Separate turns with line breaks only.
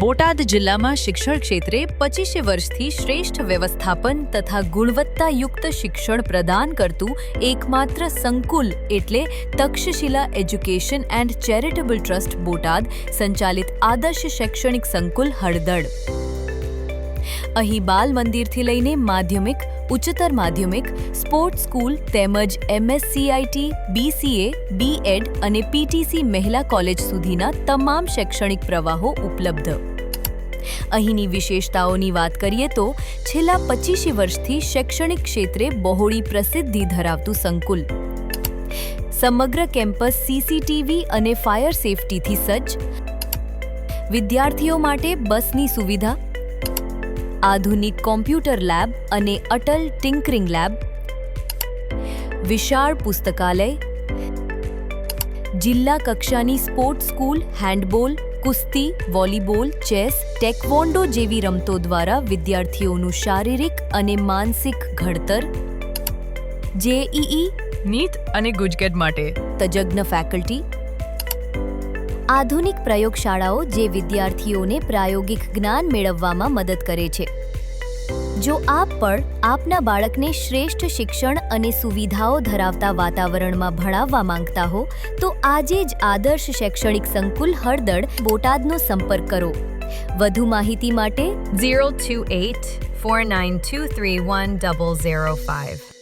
બોટાદ જિલ્લામાં શિક્ષણ ક્ષેત્રે પચીસે વર્ષથી શ્રેષ્ઠ વ્યવસ્થાપન તથા ગુણવત્તાયુક્ત શિક્ષણ પ્રદાન કરતું એકમાત્ર સંકુલ એટલે Takshashila education and charitable trust Botad, સંચાલિત આદર્શ શૈક્ષણિક સંકુલ હળદળ. અહીં બાલ મંદિરથી લઈને માધ્યમિક ઉચ્ચતર માધ્યમિક, સ્પોર્ટ્સ સ્કૂલ તેમજ એમએસસીઆઈટી, બીસીએ, બીએડ અને પીટીસી મહિલા કોલેજ સુધીના તમામ શૈક્ષણિક પ્રવાહો ઉપલબ્ધ. અહીંની વિશેષતાઓની વાત કરીએ તો, છેલ્લા પચીસી વર્ષથી શૈક્ષણિક ક્ષેત્રે બહોળી પ્રસિદ્ધિ ધરાવતું સંકુલ. સમગ્ર કેમ્પસ સીસીટીવી અને ફાયર સેફટીથી સજ્જ. વિદ્યાર્થીઓ માટે બસની સુવિધા આધુનિક કોમ્પ્યુટર લેબ અને અટલ ટિંકરિંગ લેબ વિશાળ પુસ્તકાલય જિલ્લા કક્ષાની સ્પોર્ટ્સ સ્કૂલ હેન્ડબોલ કુસ્તી વોલીબોલ ચેસ ટેકવોન્ડો જેવી રમતો દ્વારા વિદ્યાર્થીઓનું શારીરિક અને માનસિક ઘડતર જેઈઈ
નીટ અને ગુજકેટ માટે.
તજજ્ઞ ફેકલ્ટી આધુનિક પ્રયોગશાળાઓ જે વિદ્યાર્થીઓને પ્રાયોગિક જ્ઞાન મેળવવામાં મદદ કરે છે. જો આપ પણ આપના બાળકને શ્રેષ્ઠ શિક્ષણ અને સુવિધાઓ ધરાવતા વાતાવરણમાં ભણાવવા માંગતા હો, તો આજે જ આદર્શ શૈક્ષણિક સંકુલ હળદળ બોટાદનો સંપર્ક કરો. વધુ માહિતી માટે
zero two eight four nine two three one double zero five.